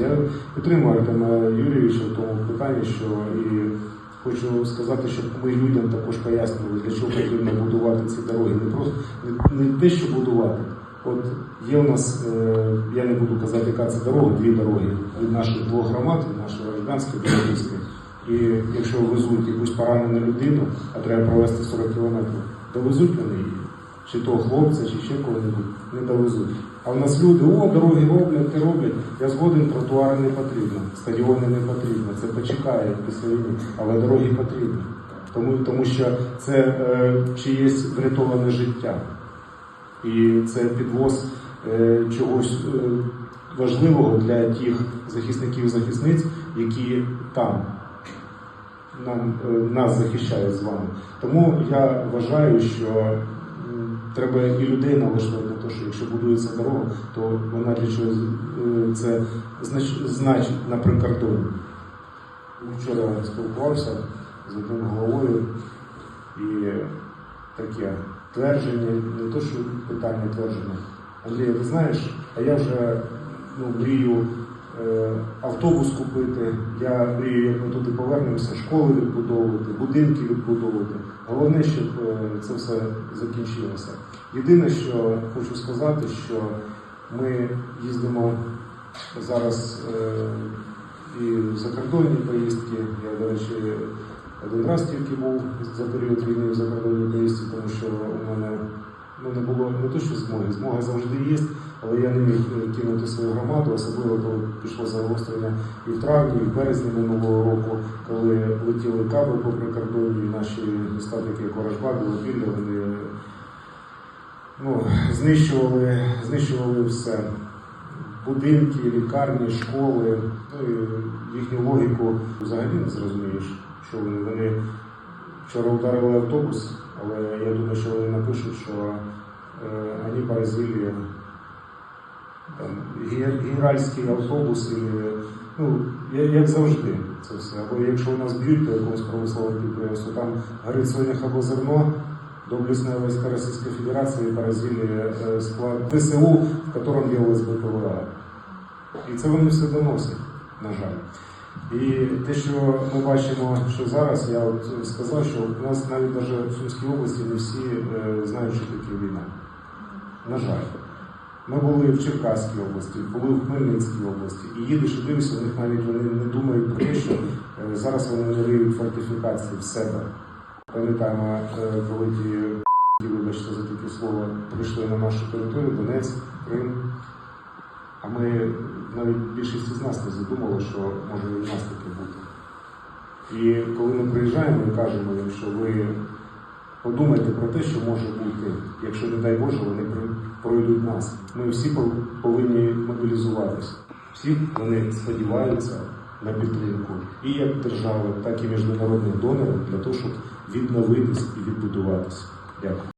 Я підтримую Артема Юрійовича в тому питанні, що і хочу сказати, щоб ми людям також пояснювали, для чого потрібно будувати ці дороги. Не просто не, не те, що будувати. От є у нас, е, я не буду казати, яка це дорога, дві дороги від наших двох громад, від нашої Рожданської до Львівської. І якщо везуть якусь поранену людину, а треба провести 40 кілометрів, довезуть вони її. Чи того хлопця, чи ще кого-небудь не довезуть. А в нас люди, о, дороги роблять, те роблять. Я згоден, тротуари не потрібно, стадіони не потрібно. Це почекає після війни, але дороги потрібні. Тому, тому що це е, чиєсь врятоване життя. І це підвоз е, чогось е, важливого для тих захисників і захисниць, які там нам, е, нас захищають з вами. Тому я вважаю, що треба і людей налаштувати на те, що якщо будується дорога, то вона для чогось е, це значить на прикордоні. Вчора спілкувався з одним головою і таке твердження, не то, що питання твердження. Андрій, ти знаєш, а я вже ну, мрію автобус купити, я мрію, як ми туди повернемося, школи відбудовувати, будинки відбудовувати. Головне, щоб е, це все закінчилося. Єдине, що хочу сказати, що ми їздимо зараз е, і в закордонні поїздки. Я, до речі, один раз тільки був за період війни в закордонній поїздці, тому що у мене ну, не було не то, що змоги, змога завжди є, але я не міг е, кинути свою громаду, особливо коли пішло загострення і в травні, і в березні минулого року, коли летіли каби по прикордонні, і наші міста, такі як Ворожба, Білопілля, вони ну, знищували, знищували все. Будинки, лікарні, школи, ну і їхню логіку взагалі не зрозумієш, що вони. Вони вчора ударили автобус, але я думаю, що вони напишуть, що е, вони поразили там, ге- генеральський автобус, і, ну, як завжди це все. Або якщо у нас б'ють по якомусь промисловому підприємству, там горить соняк або зерно, доблестные войска Российской Федерации поразили э, склад ВСУ, в котором делалось БПЛА. І це вони все доносять, на жаль. І те, що ми бачимо, що зараз, я от сказав, що у нас навіть навіть в Сумській області не всі е, знають, що таке війна. На жаль. Ми були в Черкаській області, були в Хмельницькій області, і їдеш і дивишся, у них навіть вони не думають про те, що е, зараз вони не риють фортифікації в себе. Пам'ятаємо, е, коли ті, ті, вибачте за таке слово, прийшли на нашу територію, Донецьк, Крим. А ми навіть більшість з нас не задумали, що може і в нас таке бути. І коли ми приїжджаємо і кажемо їм, що ви подумайте про те, що може бути, якщо, не дай Боже, вони пройдуть нас. Ми всі пов- повинні мобілізуватися. Всі вони сподіваються на підтримку і як держави, так і міжнародних донорів для того, щоб відновитись і відбудуватися. Дякую.